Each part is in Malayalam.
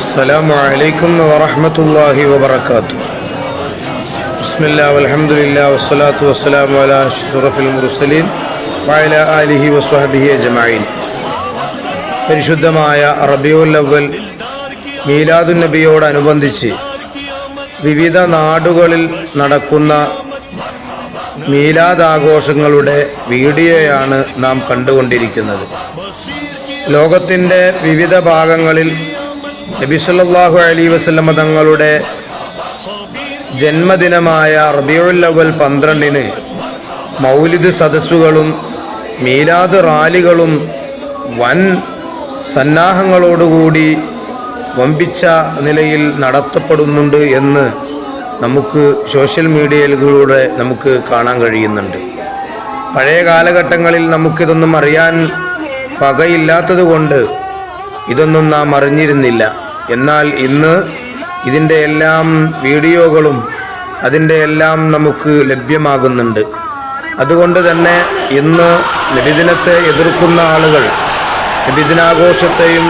السلام عليكم ورحمة الله وبركاته بسم الله والحمد لله والصلاة والسلام على أشرف المرسلين وعلى آله وصحبه أجمعين പരിശുദ്ധമായ റബിയുൽ അവൽ മീലാദുൻ നബിയോടനുബന്ധിച്ച് വിവിധ നാടുകളിൽ നടക്കുന്ന മീലാദ് ആഘോഷങ്ങളുടെ വീഡിയോയാണ് നാം കണ്ടുകൊണ്ടിരിക്കുന്നത് ലോകത്തിൻ്റെ വിവിധ ഭാഗങ്ങളിൽ നബി സല്ലല്ലാഹു അലൈഹി വസല്ലമ തങ്ങളുടെ ജന്മദിനമായ റബിയുൽ അവൽ പന്ത്രണ്ടിന് മൗലിദ് സദസ്സുകളും മീലാദ് റാലികളും വൻ സന്നാഹങ്ങളോടുകൂടി വമ്പിച്ച നിലയിൽ നടത്തപ്പെടുന്നുണ്ട് എന്ന് നമുക്ക് സോഷ്യൽ മീഡിയയിലൂടെ നമുക്ക് കാണാൻ കഴിയുന്നുണ്ട്. പഴയ കാലഘട്ടങ്ങളിൽ നമുക്കിതൊന്നും അറിയാൻ വകയില്ലാത്തത് കൊണ്ട് ഇതൊന്നും നാം അറിഞ്ഞിരുന്നില്ല. എന്നാൽ ഇന്ന് ഇതിന്റെ എല്ലാം വീഡിയോകളും അതിന്റെ എല്ലാം നമുക്ക് ലഭ്യമാകുന്നുണ്ട്. അതുകൊണ്ട് തന്നെ ഇന്ന് നബിദിനത്തെ എതിർക്കുന്ന ആളുകൾ നബിദിനാഘോഷത്തെയും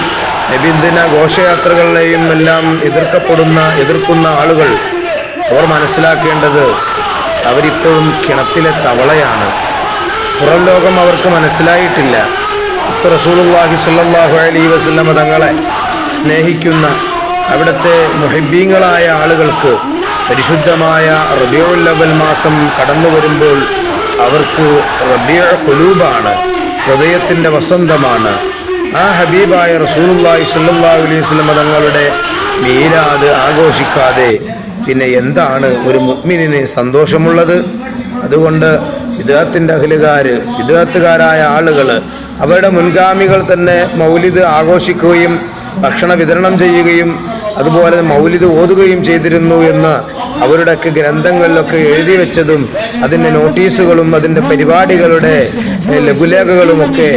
നബിദിന ഘോഷയാത്രകളെയും എല്ലാം എതിർക്കപ്പെടുന്ന എതിർക്കുന്ന ആളുകൾ അവർ മനസ്സിലാക്കേണ്ടത് അവരിപ്പോഴും കിണത്തിലെ തവളയാണ്. പുറം ലോകം അവർക്ക് മനസ്സിലായിട്ടില്ല. റസൂലുള്ളാഹി സ്വല്ലല്ലാഹു അലൈഹി വസല്ലമ തങ്ങളെ സ്നേഹിക്കുന്ന അവിടുത്തെ മുഹിബീങ്ങളായ ആളുകൾക്ക് പരിശുദ്ധമായ റബിയുൽ അവൽ മാസം കടന്നു വരുമ്പോൾ അവർക്ക് റബിയ കുലൂബാണ് ഹൃദയത്തിന്റെ വസന്തമാണ്. ആ ഹബീബായ റസൂലുള്ളാഹി സ്വല്ലല്ലാഹു അലൈഹി വസല്ലമ തങ്ങളുടെ മീരാത് ആഘോഷിക്കാതെ പിന്നെ എന്താണ് ഒരു മുഅ്മിനിന് സന്തോഷമുള്ളത്? അതുകൊണ്ട് വിദേഹത്തിന്റെ അഖിലുകാർ വിദേഹത്തുകാരായ ആളുകൾ അവരുടെ മുൻഗാമികൾ തന്നെ മൗലിദ് ആഘോഷിക്കുകയും ഭക്ഷണ വിതരണം ചെയ്യുകയും അതുപോലെ മൗലിദ് ഓതുകയും ചെയ്തിരുന്നു എന്ന് അവരുടെയൊക്കെ ഗ്രന്ഥങ്ങളിലൊക്കെ എഴുതി വെച്ചതും അതിന്റെ നോട്ടീസുകളും അതിന്റെ പരിപാടികളുടെ ലഘുലേഖകളുമൊക്കെ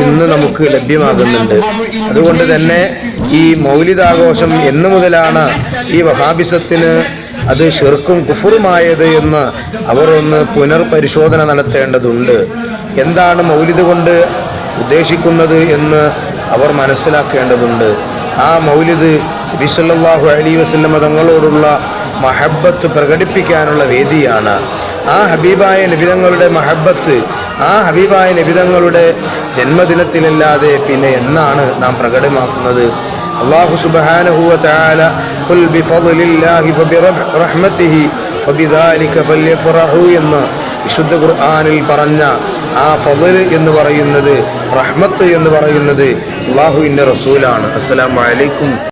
ഇന്ന് നമുക്ക് ലഭ്യമാകുന്നുണ്ട്. അതുകൊണ്ട് തന്നെ ഈ മൗലിദാഘോഷം എന്നു മുതലാണ് ഈ വഹാബിസത്തിന് അത് ഷിർക്കും കുഫറുമായത് എന്ന് അവർ ഒന്ന് പുനർപരിശോധന നടത്തേണ്ടതുണ്ട്. എന്താണ് മൗലിദ് കൊണ്ട് ഉദ്ദേശിക്കുന്നത് എന്ന് അവർ മനസ്സിലാക്കേണ്ടതുണ്ട്. ആ മൗലിദ് ബിസല്ലാഹു അലി വസല്ലമ തങ്ങളോടുള്ള മഹബത്ത് പ്രകടിപ്പിക്കാനുള്ള വേദിയാണ്. ആ ഹബീബായ നബിതങ്ങളുടെ മഹബത്ത് ആ ഹബീബായ നബിതങ്ങളുടെ ജന്മദിനത്തിലല്ലാതെ പിന്നെ എന്നാണ് നാം പ്രകടമാക്കുന്നത്. അള്ളാഹു സുബ്ഹാനഹു വ തആല ഖുൽ ബിഫദ്ലില്ലാഹി ഫബിറഹ്മതിഹി ഫബിദാലിക ഫല്യഫറഹു എന്ന് വിശുദ്ധ ഖുർആാനിൽ പറഞ്ഞ ആ ഫضൽ എന്ന് പറയുന്നത് റഹ്മത്ത് എന്ന് പറയുന്നത് അള്ളാഹുവിന്റെ റസൂലാണ്. അസ്സലാമു അലൈക്കും.